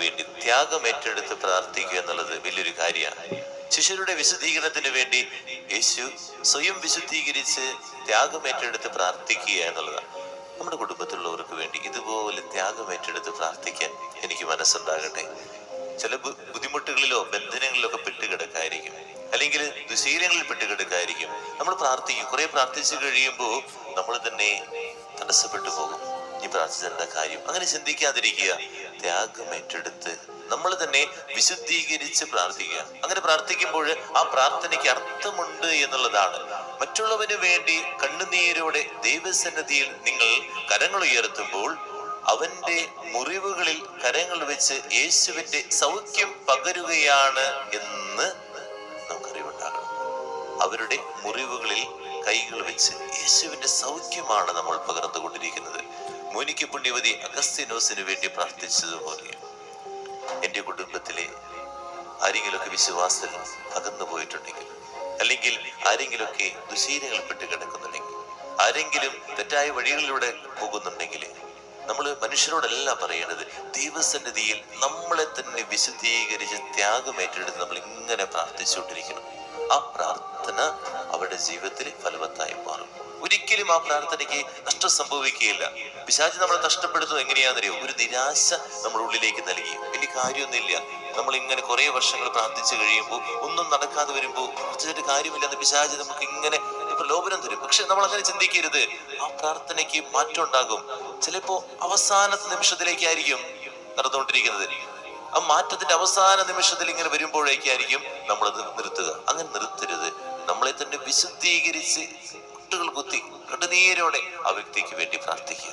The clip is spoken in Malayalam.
വേണ്ടി ത്യാഗം ഏറ്റെടുത്ത് പ്രാർത്ഥിക്കുക എന്നുള്ളത് വലിയൊരു കാര്യമാണ്. ശിഷ്യരുടെ വിശുദ്ധീകരണത്തിന് വേണ്ടി യേശു സ്വയം വിശുദ്ധീകരിച്ച് ത്യാഗം ഏറ്റെടുത്ത് പ്രാർത്ഥിക്കുക എന്നുള്ളതാണ്. നമ്മുടെ കുടുംബത്തിലുള്ളവർക്ക് വേണ്ടി ഇതുപോലെ ത്യാഗം ഏറ്റെടുത്ത് പ്രാർത്ഥിക്കാൻ എനിക്ക് മനസ്സുണ്ടാകട്ടെ. ചില ബുദ്ധിമുട്ടുകളിലോ ബന്ധനങ്ങളിലോ ഒക്കെ പെട്ടുകിടക്കായിരിക്കും. അല്ലെങ്കിൽ ദുശീലങ്ങളിൽ പെട്ടുകിടക്കായിരിക്കും. നമ്മൾ പ്രാർത്ഥിക്കും. കുറെ പ്രാർത്ഥിച്ചു കഴിയുമ്പോൾ നമ്മൾ തന്നെ തടസ്സപ്പെട്ടു പോകും. ഈ പ്രാർത്ഥിച്ച കാര്യം. അങ്ങനെ ചിന്തിക്കാതിരിക്കുക. ത്യാഗം ഏറ്റെടുത്ത് നമ്മൾ തന്നെ വിശുദ്ധീകരിച്ച് പ്രാർത്ഥിക്കുക. അങ്ങനെ പ്രാർത്ഥിക്കുമ്പോൾ ആ പ്രാർത്ഥനയ്ക്ക് അർത്ഥമുണ്ട് എന്നുള്ളതാണ്. മറ്റുള്ളവന് വേണ്ടി കണ്ണുനീരോടെ ദൈവസന്നിധിയിൽ നിങ്ങൾ കരങ്ങൾ ഉയർത്തുമ്പോൾ അവന്റെ മുറിവുകളിൽ കരങ്ങൾ വെച്ച് യേശുവിന്റെ സൗഖ്യം പകരുകയാണ് എന്ന് നമുക്കറിവുണ്ടാകണം. അവരുടെ മുറിവുകളിൽ കൈകൾ വെച്ച് യേശുവിന്റെ സൗഖ്യമാണ് നമ്മൾ പകർന്നുകൊണ്ടിരിക്കുന്നത്. മോനിക്ക് പുണ്യവതി അഗസ്ത്യനോസിന് വേണ്ടി പ്രാർത്ഥിച്ചതുപോലെ എന്റെ കുടുംബത്തിലെ ആരെങ്കിലുമൊക്കെ വിശ്വാസത്തിൽ അകന്നു പോയിട്ടുണ്ടെങ്കിൽ അല്ലെങ്കിൽ ആരെങ്കിലുമൊക്കെ ദുശീലങ്ങളിൽപ്പെട്ട് കിടക്കുന്നുണ്ടെങ്കിൽ ആരെങ്കിലും തെറ്റായ വഴികളിലൂടെ പോകുന്നുണ്ടെങ്കിൽ നമ്മൾ മനുഷ്യരോടല്ല പറയേണ്ടത് ദൈവസന്നിധിയിൽ നമ്മളെ തന്നെ വിശുദ്ധീകരിച്ച് ത്യാഗമേറ്റെടുത്ത് നമ്മൾ ഇങ്ങനെ പ്രാർത്ഥിച്ചുകൊണ്ടിരിക്കണം. ആ പ്രാർത്ഥന അവരുടെ ജീവിതത്തിൽ ഫലവത്തായി മാറും. ആ പ്രാർത്ഥനയ്ക്ക് നഷ്ടം സംഭവിക്കുകയില്ല. പിശാചി നമ്മളെ നഷ്ടപ്പെടുത്തുന്നത് എങ്ങനെയാണെന്നറിയോ? ഒരു നിരാശ നമ്മുടെ ഉള്ളിലേക്ക് നൽകി. വലിയ കാര്യമൊന്നുമില്ല. നമ്മൾ ഇങ്ങനെ കുറെ വർഷങ്ങൾ പ്രാർത്ഥിച്ചു കഴിയുമ്പോൾ ഒന്നും നടക്കാതെ വരുമ്പോൾ പ്രാർത്ഥിച്ചിട്ട് കാര്യമില്ലാതെ പിശാചി നമുക്ക് ഇങ്ങനെ പ്രലോഭനം തരും. പക്ഷെ നമ്മൾ അങ്ങനെ ചിന്തിക്കരുത്. ആ പ്രാർത്ഥനയ്ക്ക് മാറ്റം ഉണ്ടാകും. ചിലപ്പോ അവസാന നിമിഷത്തിലേക്കായിരിക്കും നടന്നുകൊണ്ടിരിക്കുന്നത്. ആ മാറ്റത്തിന്റെ അവസാന നിമിഷത്തിൽ ഇങ്ങനെ വരുമ്പോഴേക്കായിരിക്കും നമ്മളത് നിർത്തുക. അങ്ങനെ നിർത്തരുത്. നമ്മളെ തന്നെ വിശുദ്ധീകരിച്ച് കുട്ടുകൾ കുത്തി കടുനീരോടെ ആ വ്യക്തിക്ക് വേണ്ടി പ്രാർത്ഥിക്കുക.